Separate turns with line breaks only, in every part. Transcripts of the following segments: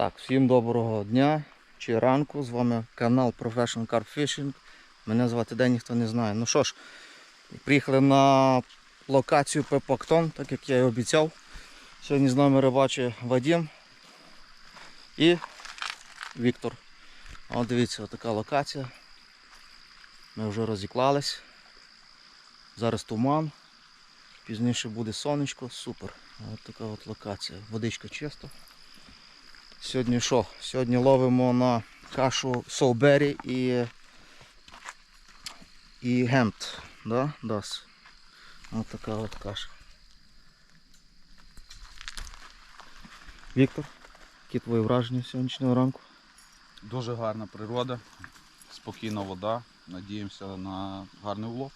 Так, всім доброго дня чи ранку. З вами канал Professional Carp Fishing. Мене звати День, ніхто не знає. Ну що ж, приїхали на локацію Пепактон, так як я і обіцяв. Сьогодні з нами рибачить Вадим і Віктор. От дивіться, така локація. Ми вже розіклались. Зараз туман. Пізніше буде сонечко, супер. Ось така от локація. Водичка чиста. Сьогодні що? Сьогодні ловимо на кашу Солбері і, і гемт. Да? Дас. Ось така от каша. Віктор, які твої враження сьогоднішнього ранку?
Дуже гарна природа, спокійна вода. Надіємося на гарний улов.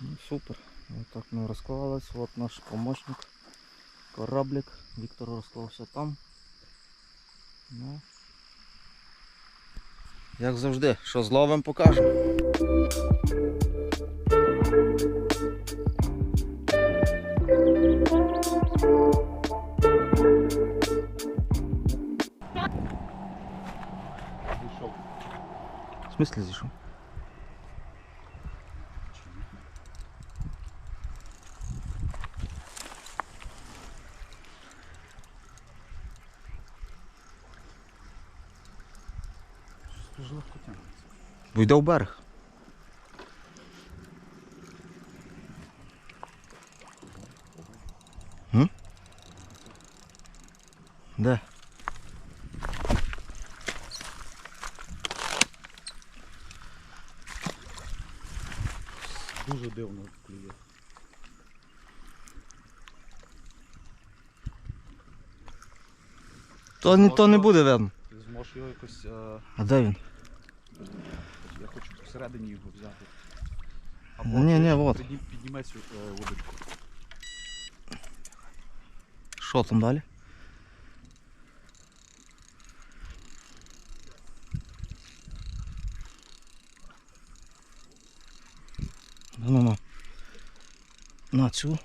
Ну, супер. Ось так ми розклались. От наш помощник. Кораблик. Віктор розклався там. Ну. Як завжди, що зловим покажемо. В смысле зійшов? Вийде в берег. М? Де?
Дуже дивно клює.
То, не- то не буде видно.
Ти зможеш його якось. е,
А де він?
я хочу всередині його взяти.
Ні, ні,
ти
вот.
підні- Підніме цю е, водочку.
Що там далі? Ну, ну, ну. На цю.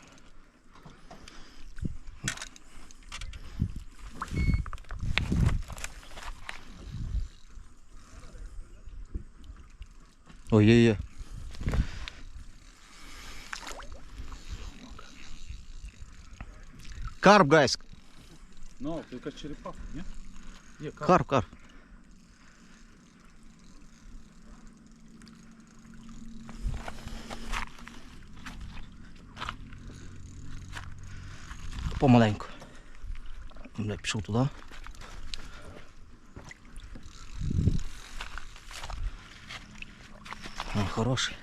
Ой, є, є. Карп, гайс.
Ну, це якась черепаха, ні? Є, карп.
Карп, карп. Помаленьку. Бля, пішов туди. Хороший.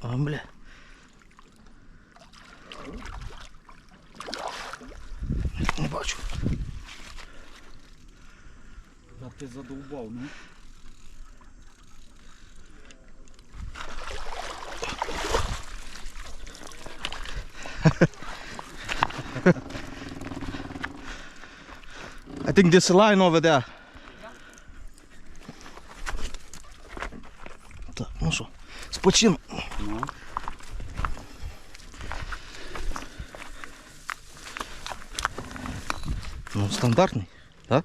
А, бля. Не бачу.
Та ти задовбав, ну.
I think there's a line over there. Так, ну що, спочинемо.
Ну.
Стандартний, так?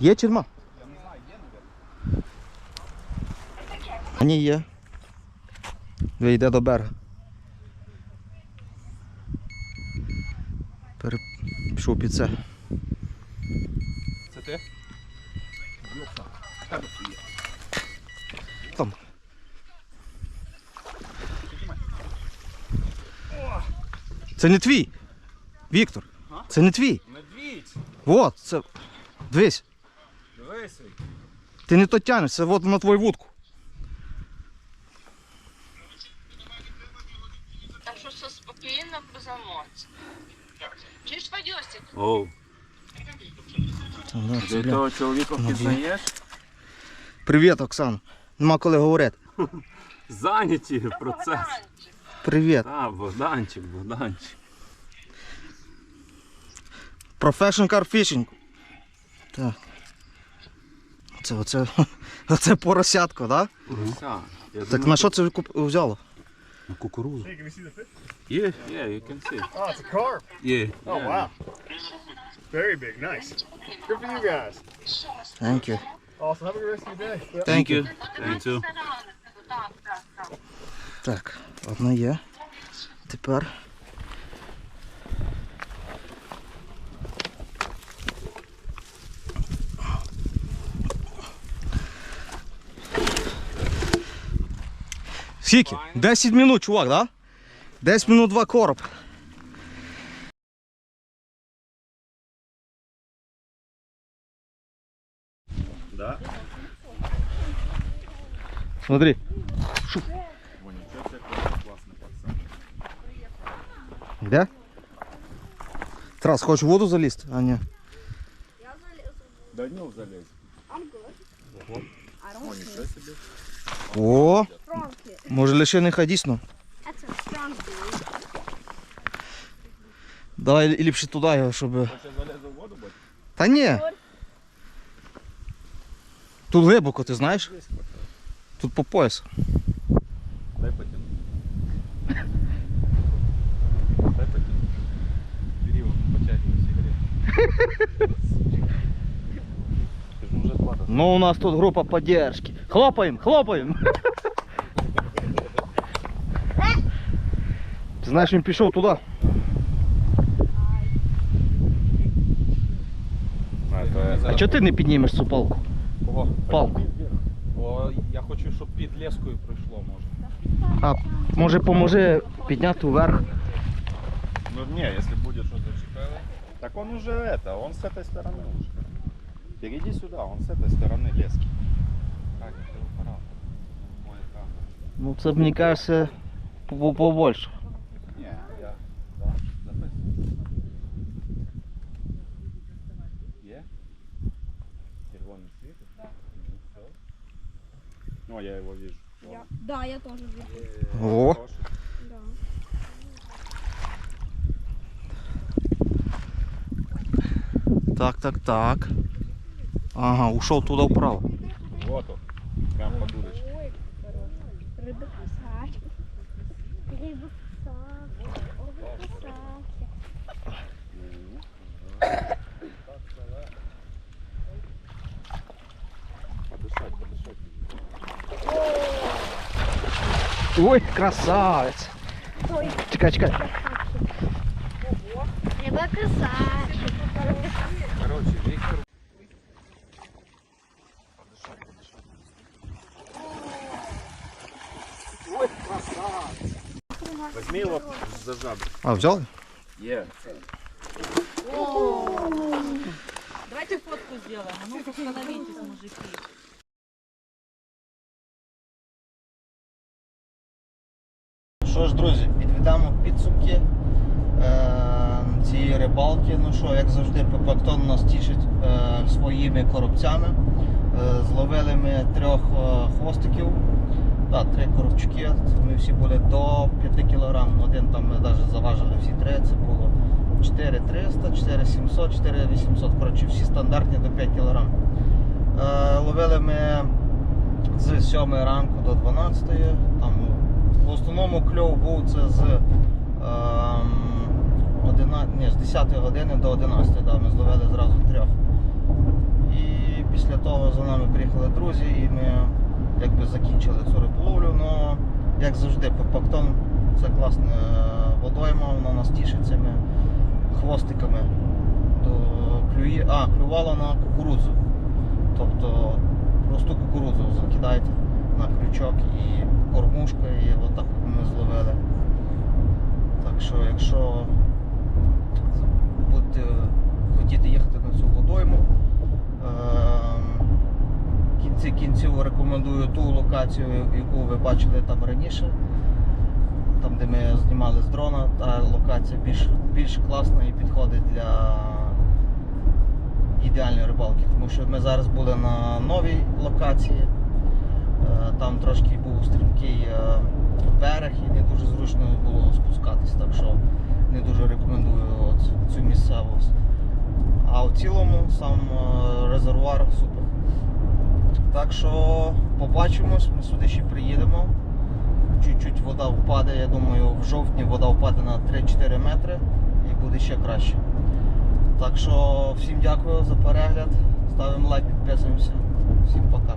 Є чи нема?
Я не знаю, є.
А ні, є. Йде до берега. Пере... Пішов під це.
Це ти?
Там. Це не твій. Віктор. Це не твій.
Медвідь!
Вот, це. Дивись. Ти не то тянеш, це от на твою вудку.
Так що все спокійно, без емоцій. Чи ж Вадьосик?
Оу.
Да,
Ти
бля.
того чоловіка
Ну,
впізнаєш?
Привіт, Оксан. Нема коли говорити.
Зайняті процес.
Богданчик.
Привіт.
Так, Богданчик, Богданчик.
Professional Car Fishing. Так. Це оце, оце поросятко, так?
Все. Я
Так
думаю,
на що це куп- взяло?
на кукурузу. Є, є, you can see.
Oh, it's a carp.
Є.
Oh, wow. Very big. Nice. Good for you guys.
Thank you.
Awesome. Have a good rest of your day. Yep.
Thank you. Thank you.
Так, так, так.
Так, одна є. Тепер. Скільки? 10 минут, чувак, да? 10 минут два короб.
Да.
Смотри. Йде? Тарас, хочеш в воду залізти? А ні.
Да не залез.
О,
Strong kid.
може лишинника дійсно.
That's a strong dude.
Давай ліпше туди його, щоб.
Хочеш залезти в воду, бать?
Та ні. Тут глибоко, ти знаєш? Тут по пояс.
Дай потяну. Дай потяну. Бери его, потягивай сигарет. Ты же уже два раза.
Ну, у нас тут група поддержки. Хлопаємо, хлопаємо. знаєш, він пішов туди.
А, это
А чого ти не піднімеш цю палку?
Кого?
Палку.
О, я хочу, щоб під лескою пройшло, може.
А може поможи підняти вверх.
Ну не, если будет что-то цепело. Так он уже это, он с этой стороны уже. Перейди сюда, он с этой стороны лески.
Так, це апарат. Моя камера.
Ну це мені кажеться по- побольше.
Ну, я его вижу.
Я- Да, я тоже вижу.
О,
Да.
так, так, так. Ага, ушел туда вправо.
Вот он. Прям по дудочке.
Ой, хороший. Рыба
Ой, красавец.
Ой.
Чекай, чекай.
Треба красавец.
Короче, Виктор. Ой, красавец.
Возьми его за жабры.
А, взял?
Yeah. О -о -о.
Давайте фотку сделаем. Ну, остановитесь, мужики.
Що ж, друзі, підведемо підсумки е, цієї рибалки. Ну що, як завжди, Пепактон нас тішить е, своїми коробцями. Е, зловили ми трьох хвостиків, да, три коробчуки. Вони всі були до 5 кг. Один там ми навіть заважили всі три. Це було 4300, 4700, 4800. Коротше, всі стандартні до 5 кг. Ловили ми з 7 ранку до 12. Там в основному кльов був це з, ем, 11, ні, з 10 години до 11, да, ми зловили зразу трьох. І після того за нами приїхали друзі і ми якби закінчили цю риболовлю. Ну, як завжди, Пепактон це класна водойма, вона нас тішить цими хвостиками. То клює, а, клювало на кукурудзу. Тобто просту кукурудзу закидаєте на крючок кормушка, і отак от ми зловили. Так що, якщо будете хотіти їхати на цю водойму, ем, в кінці кінців рекомендую ту локацію, яку ви бачили там раніше. Там, де ми знімали з дрона, та локація більш, більш класна і підходить для ідеальної рибалки. Тому що ми зараз були на новій локації. Е, Там трошки стрімкий е, берег і не дуже зручно було спускатись, так що не дуже рекомендую цю місцевість. А в цілому сам е, резервуар супер. Так що побачимось, ми сюди ще приїдемо. Чуть-чуть вода впаде, я думаю, в жовтні вода впаде на 3-4 метри і буде ще краще. Так що всім дякую за перегляд. Ставимо лайк, підписуємося. Всім пока.